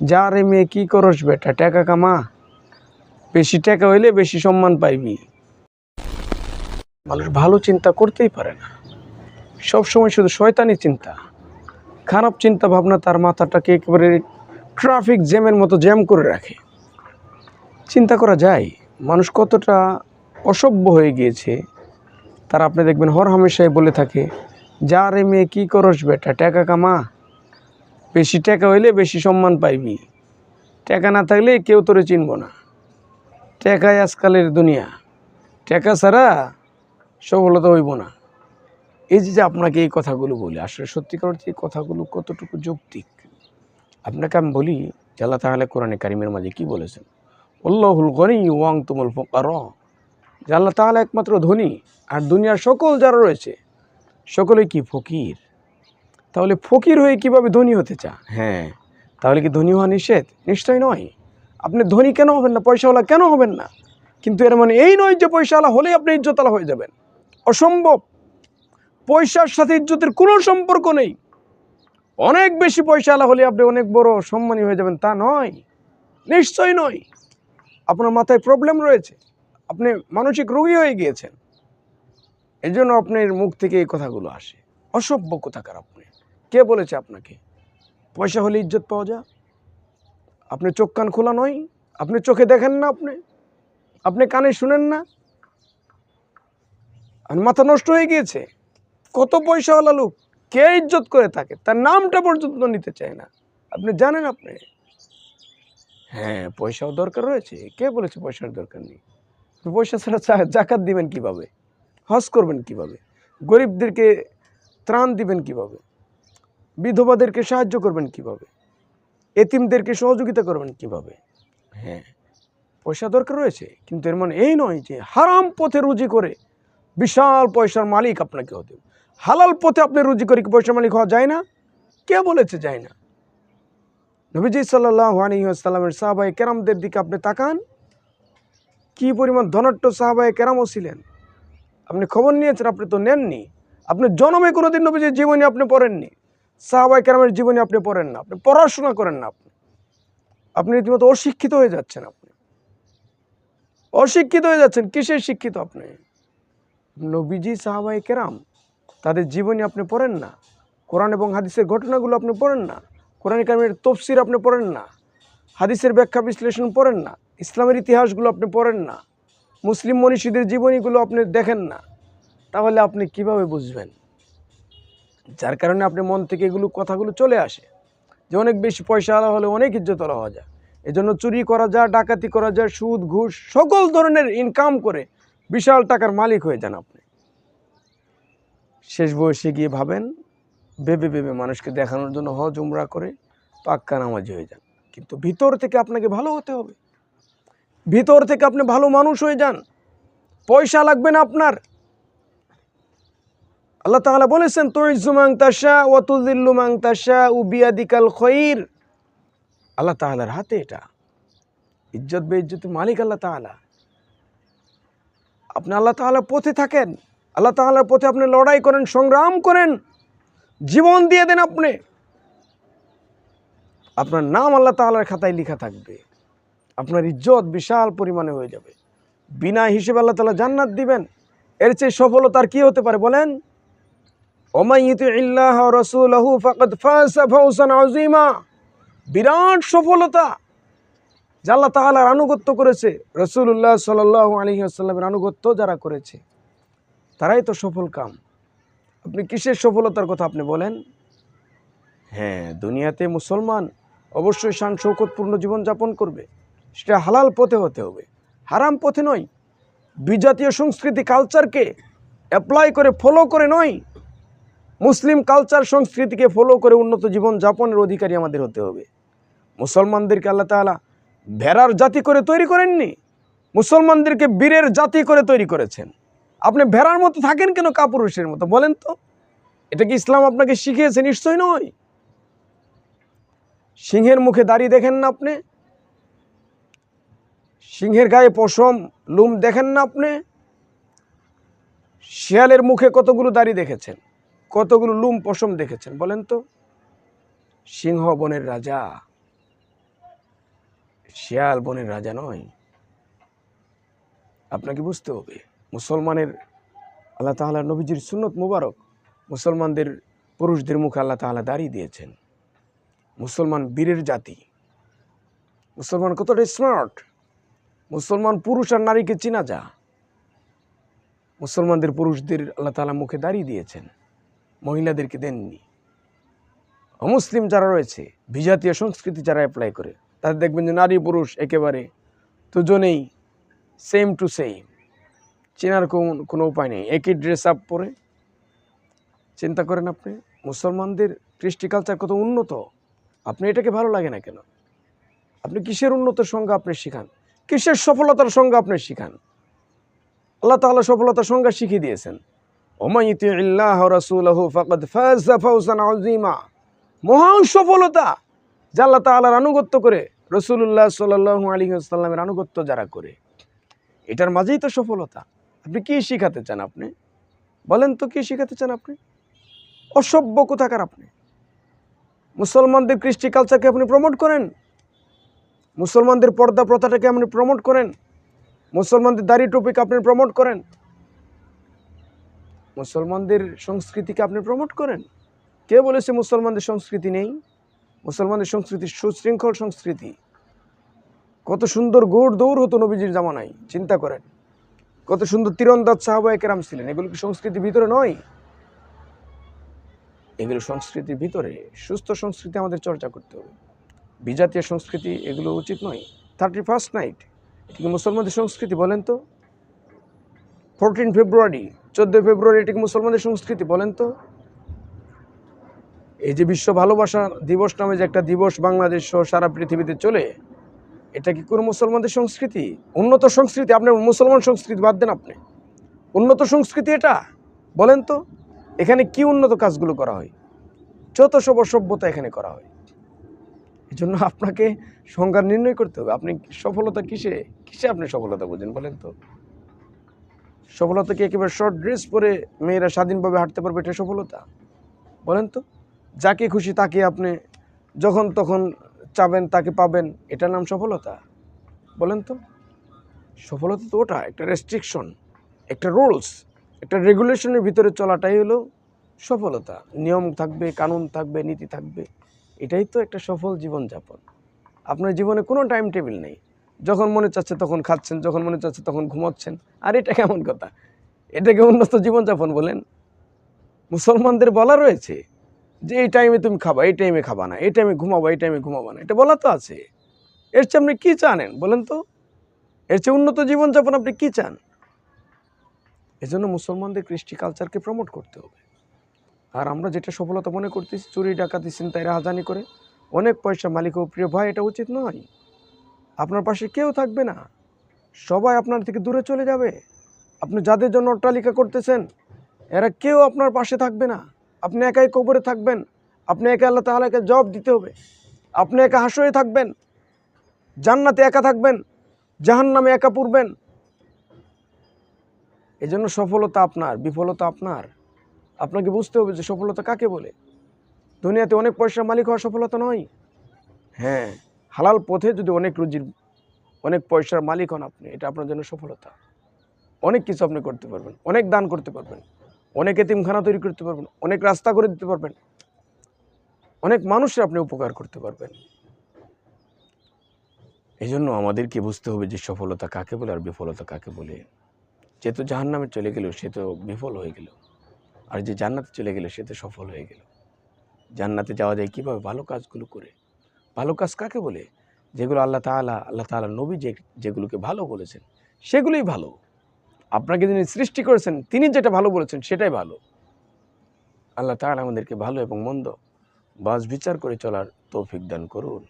যা রে মেয়ে, কী করস বেটা? টাকা কামা। বেশি টাকা হইলে বেশি সম্মান পাইবি। মানুষ ভালো চিন্তা করতেই পারে না। সব সময় শুধু শয়তানি চিন্তা। খারাপ চিন্তা ভাবনা তার মাথাটাকে একেবারে ট্রাফিক জ্যামের মতো জ্যাম করে রাখে। চিন্তা করা যায়, মানুষ কতটা অসভ্য হয়ে গিয়েছে। তার আপনি দেখবেন হর হামেশাই বলে থাকে, যা রে মেয়ে, কী করস বেটা? টাকা কামা। বেশি টাকা হইলে বেশি সম্মান পাইবি। টাকা না থাকলে কেউ তোরে চিনব না। টাকাই আজকালের দুনিয়া। টাকা ছাড়া সফলতা হইব না। এই যে যে আপনাকে এই কথাগুলো বলি, আসলে সত্যিকার অর্থে এই কথাগুলো কতটুকু যৌক্তিক? আপনাকে আমি বলি, আল্লাহ তাহলে কোরআনে কারিমের মাঝে কি বলেছেন? উল্লাহুল গনি ওয়াং তুমুল ফোকার আল্লাহ তাহলে একমাত্র ধনী, আর দুনিয়ার সকল যারা রয়েছে, সকলে কি ফকির? তাহলে ফকির হয়ে কীভাবে ধনী হতে চান? হ্যাঁ। তাহলে কি ধনী হওয়া নিষেধ? নিশ্চয় নয়। আপনি ধনী কেন হবেন না? পয়সাওয়ালা কেন হবেন না? কিন্তু এর মানে এই নয় যে পয়সাওয়ালা হলেই আপনি ইজ্জতওয়ালা হয়ে যাবেন। অসম্ভব। পয়সার সাথে ইজ্জতের কোনো সম্পর্ক নেই। অনেক বেশি পয়সাওয়ালা হলে আপনি অনেক বড় সম্মানী হয়ে যাবেন। তা নয়। নিশ্চয় নয়। আপনার মাথায় প্রবলেম রয়েছে। আপনি মানসিক রোগী হয়ে গিয়েছেন। এই জন্য আপনার মুখ থেকে এই কথাগুলো আসে। অসভ্য কোথাকার আপনি? কে বলেছে আপনাকে? পয়সা হলে ইজ্জত পাওয়া যায়। আপনি চোখ কান খোলা নয়, আপনি চোখে দেখেন না আপনি। আপনি কানে শুনেন না। আর মাথা নষ্ট হয়ে গিয়েছে। কত পয়সাওয়ালা লোক, কে ইজ্জত করে থাকে? তার নামটা পর্যন্ত নিতে চায় না। আপনি জানেন আপনি? হ্যাঁ পয়সাও দরকার রয়েছে। কে বলেছে পয়সার দরকার নেই? পয়সা ছাড়া জাকাত দিবেন কীভাবে? হজ করবেন কীভাবে? গরিবদেরকে ত্রাণ দিবেন কীভাবে? বিধবাদেরকে সাহায্য করবেন কীভাবে? এতিমদেরকে সহযোগিতা করবেন কীভাবে? হ্যাঁ পয়সা দরকার রয়েছে, কিন্তু এর মানে এই নয় যে হারাম পথে রুজি করে বিশাল পয়সার মালিক আপনাকে হতে হালাল পথে আপনি রুজি করে কি পয়সার মালিক হওয়া যায় না? কে বলেছে যায় না? নবীজি আলিহাস্লামের সাহাবাই কেরামদের দিকে আপনি তাকান। কি পরিমাণ ধনাট্য সাহাবাই কেরামও ছিলেন? আপনি খবর নিয়েছেন, আপনি তো নেননি। আপনি জনমে কোনোদিন নবীজির জীবনী আপনি পড়েননি। সাহাবাই কেরামের জীবনী আপনি পড়েন না, আপনি পড়াশোনা করেন না আপনি। আপনি রীতিমতো অশিক্ষিত হয়ে যাচ্ছেন আপনি। অশিক্ষিত হয়ে যাচ্ছেন, কিসের শিক্ষিত আপনি? নবীজি সাহাবাই কেরাম, তাদের জীবনী আপনি পড়েন না। কোরআন এবং হাদিসের ঘটনাগুলো আপনি পড়েন না। কোরআন কারিমের তফসির আপনি পড়েন না। হাদিসের ব্যাখ্যা বিশ্লেষণ পড়েন না। ইসলামের ইতিহাসগুলো আপনি পড়েন না। মুসলিম মনীষীদের জীবনীগুলো আপনি দেখেন না। তাহলে আপনি কীভাবে বুঝবেন? যার কারণে আপনি মন থেকে এগুলো কথাগুলো চলে আসে যে অনেক বেশি পয়সা আলা হলে অনেক ইজ্জত আলা হওয়া যায়। এজন্য চুরি করা যায়, ডাকাতি করা যায়, সুদ, ঘুষ, সকল ধরনের ইনকাম করে বিশাল টাকার মালিক হয়ে যান আপনি। শেষ বয়সে গিয়ে ভাবেন, ভেবে ভেবে মানুষকে দেখানোর জন্য হজ, উমরা করে পাক্কা নামাজি হয়ে যান। কিন্তু ভিতর থেকে আপনাকে ভালো হতে হবে। ভিতর থেকে আপনি ভালো মানুষ হয়ে যান। পয়সা লাগবে না আপনার। আল্লাহ তাআলা বলেছেন তুইজুমাং তাশা ওয়া তুযিল্লুমাং তাশা উ বিয়াদিকাল খৈর। আল্লাহ তাআলার হাতে এটা। ইজ্জত বেইজ্জতের মালিক আল্লাহ তাআলা। আপনি আল্লাহ তাআলার পথে থাকেন, আল্লাহ তাআলার পথে আপনি লড়াই করেন, সংগ্রাম করেন, জীবন দিয়ে দেন আপনি। আপনার নাম আল্লাহ তাআলার খাতায় লেখা থাকবে। আপনার ইজ্জত বিশাল পরিমাণে হয়ে যাবে। বিনা হিসেবে আল্লাহ তাআলা জান্নাত দিবেন। এর চেয়ে সফলতার কি হতে পারে বলেন? ওমাইয়িতু ইল্লাহ রসুলহু ফাকাদ ফাসা আযীমা। বিরাট সফলতা যে আল্লাহ তাআলার আনুগত্য করেছে। রসুল্লাহ আলাইহি আসাল্লামের আনুগত্য যারা করেছে, তারাই তো সফল কাম। আপনি কিসের সফলতার কথা আপনি বলেন? হ্যাঁ দুনিয়াতে মুসলমান অবশ্যই শান শৌকতপূর্ণ জীবনযাপন করবে। সেটা হালাল পথে হতে হবে। হারাম পথে নয়। বিজাতীয় সংস্কৃতি কালচারকে অ্যাপ্লাই করে ফলো করে নয়। মুসলিম কালচার সংস্কৃতিকে ফলো করে উন্নত জীবন যাপনের অধিকারী আমাদের হতে হবে। মুসলমানদেরকে আল্লাহ তাআলা ভেড়ার জাতি করে তৈরি করেননি, মুসলমানদেরকে বীরের জাতি করে তৈরি করেছেন। আপনি ভেড়ার মতো থাকেন কেন, কাপুরুষের মতো? বলেন তো। এটা কি ইসলাম আপনাকে শিখিয়েছে? নিশ্চয় নয়। সিংহের মুখে দাড়ি দেখেন না আপনি। সিংহের গায়ে পশম, লুম দেখেন না আপনি। শিয়ালের মুখে কতগুলো দাড়ি দেখেছেন? কতগুলো লুম পশম দেখেছেন বলেন তো? সিংহ বনের রাজা। শিয়াল বনের রাজা নয়। আপনাকে বুঝতে হবে, মুসলমানের আল্লাহ তাআলা নবীজির সুন্নত মুবারক মুসলমানদের পুরুষদের মুখে আল্লাহ তাআলা দাঁড়িয়ে দিয়েছেন। মুসলমান বীরের জাতি। মুসলমান কতটা স্মার্ট মুসলমান পুরুষ আর নারীকে চেনা যা। মুসলমানদের পুরুষদের আল্লাহ তাআলা মুখে দাঁড়িয়ে দিয়েছেন। মহিলাদেরকে দেননি। অমুসলিম যারা রয়েছে, বিজাতীয় সংস্কৃতি যারা অ্যাপ্লাই করে, তাদের দেখবেন যে নারী পুরুষ একেবারে দুজনেই সেম টু সেম চেনার কোন উপায় নেই। একই ড্রেস আপ পরে, চিন্তা করেন আপনি, মুসলমানদের কৃষ্টি কালচার কত উন্নত? আপনি এটাকে ভালো লাগে না কেন? আপনি কিসের উন্নতির সঙ্গে আপনি শিখান? কিসের সফলতার সঙ্গে আপনি শিখান? আল্লাহ তাআলা সফলতার সংজ্ঞা শিখিয়ে দিয়েছেন। ওমাইতি ইল্লাহ রাসূলহু ফাওজান আযীমা। মহান সফলতা যা আল্লাহ তাআলার আনুগত্য করে রসুল্লাহ সাল্লাল্লাহু আলাইহি ওয়াসাল্লামের আনুগত্য যারা করে। এটার মাঝেই তো সফলতা। আপনি কি শিখাতে চান আপনি? বলেন তো কি শিখাতে চান আপনি? অসভ্য কোথাকার আপনি? মুসলমানদের কৃষ্টি কালচারকে আপনি প্রমোট করেন? মুসলমানদের পর্দা প্রথাটাকে আপনি প্রমোট করেন? মুসলমানদের দাড়ি টপিক আপনি প্রমোট করেন? মুসলমানদের সংস্কৃতিকে আপনি প্রমোট করেন? কে বলেছে মুসলমানদের সংস্কৃতি নেই? মুসলমানদের সংস্কৃতি সুশৃঙ্খল সংস্কৃতি। কত সুন্দর গৌড় দৌড় হতো নবীজির জামানায়, চিন্তা করেন। কত সুন্দর তীরন্দাজ সাহাবায় কেরাম ছিলেন। এগুলো কি সংস্কৃতির ভিতরে নয়? এগুলো সংস্কৃতির ভিতরে সুস্থ সংস্কৃতি আমাদের চর্চা করতে হবে। বিজাতীয় সংস্কৃতি এগুলো উচিত নয়। থার্টি ফার্স্ট নাইট কি মুসলমানদের সংস্কৃতি বলেন তো? ফোরটিন ফেব্রুয়ারি চোদ্দোই ফেব্রুয়ারি এটা মুসলমানদের সংস্কৃতি বলেন তো? এই যে বিশ্ব ভালোবাসা দিবস নামে যে একটা দিবস বাংলাদেশ সহ সারা পৃথিবীতে চলে, এটা কি কোনো মুসলমানদের সংস্কৃতি? উন্নত সংস্কৃতি আপনার মুসলমান সংস্কৃতি বাদ দেন আপনি। উন্নত সংস্কৃতি এটা, বলেন তো। এখানে কি উন্নত কাজগুলো করা হয়? যত সব সভ্যতা এখানে করা হয়। এই জন্য আপনাকে সংজ্ঞা নির্ণয় করতে হবে। আপনি সফলতা কিসে? কিসে আপনি সফলতা বুঝেন বলেন তো? সফলতা কি একেবারে শর্ট ড্রেস পরে মেয়েরা স্বাধীনভাবে হাঁটতে পারবে, এটা সফলতা। বলেন তো, যাকে খুশি তাকে আপনি যখন তখন চাবেন, তাকে পাবেন, এটার নাম সফলতা। বলেন তো, সফলতা তো ওটা, একটা রেস্ট্রিকশন একটা রুলস একটা রেগুলেশনের ভিতরে চলাটাই হলো সফলতা। নিয়ম থাকবে, কানুন থাকবে, নীতি থাকবে, এটাই তো একটা সফল জীবনযাপন। আপনার জীবনে কোনো টাইম টেবিল নেই। যখন মনে চাচ্ছে তখন খাচ্ছেন, যখন মনে চাচ্ছে তখন ঘুমাচ্ছেন। আর এটা কেমন কথা? এটাকে উন্নত জীবনযাপন বলেন। মুসলমানদের বলা রয়েছে যে, এই টাইমে তুমি খাবা, এই টাইমে খাবা না, এই টাইমে ঘুমাবা, এই টাইমে ঘুমাবা না। এটা বলা তো আছে। এর চেয়ে আপনি কী চানেন বলেন তো? এর চেয়ে উন্নত জীবনযাপন আপনি কী চান? এজন্য মুসলমানদের কৃষ্টি কালচারকে প্রমোট করতে হবে। আর আমরা যেটা সফলতা মনে করতেছি, চুরি, ডাকাতি চিন্তায় রাহাজানি করে অনেক পয়সা মালিক ও প্রিয় ভাই, এটা উচিত নয়। আপনার পাশে কেউ থাকবে না। সবাই আপনার থেকে দূরে চলে যাবে। আপনি যাদের জন্য অট্টালিকা করতেছেন, এরা কেউ আপনার পাশে থাকবে না। আপনি একাই কবরে থাকবেন। আপনি একা আল্লাহ তাহলে জব দিতে হবে। আপনি একা হাসয়ে থাকবেন। জান্নাতে একা থাকবেন। জাহান নামে একা পড়বেন। এই জন্য সফলতা আপনার, বিফলতা আপনার। আপনাকে বুঝতে হবে যে সফলতা কাকে বলে। দুনিয়াতে অনেক পয়সার মালিক হওয়া সফলতা নয়। হ্যাঁ। হালাল পথে যদি অনেক রুজির, অনেক পয়সার মালিক হন আপনি, এটা আপনার জন্য সফলতা। অনেক কিছু আপনি করতে পারবেন, অনেক দান করতে পারবেন, অনেক এতিমখানা তৈরি করতে পারবেন, অনেক রাস্তা করে দিতে পারবেন। অনেক মানুষের আপনি উপকার করতে পারবেন। এই জন্য আমাদেরকে বুঝতে হবে যে সফলতা কাকে বলে আর বিফলতা কাকে বলে। যে তো জাহান নামে চলে গেল সে তো বিফল হয়ে গেল। আর যে জান্নাতে চলে গেল সে তো সফল হয়ে গেল। জান্নাতে যাওয়া যায় কীভাবে? ভালো কাজগুলো করে। ভালো কাজ কাকে বলে? যেগুলো আল্লাহ তালা আল্লাহ তালা নবী যে, যেগুলোকে ভালো বলেছেন, সেগুলোই ভালো। আপনাকে যিনি সৃষ্টি করেছেন, তিনি যেটা ভালো বলেছেন, সেটাই ভালো। আল্লাহ তালা আমাদেরকে ভালো এবং মন্দ বাস বিচার করে চলার তৌফিক দান করুন।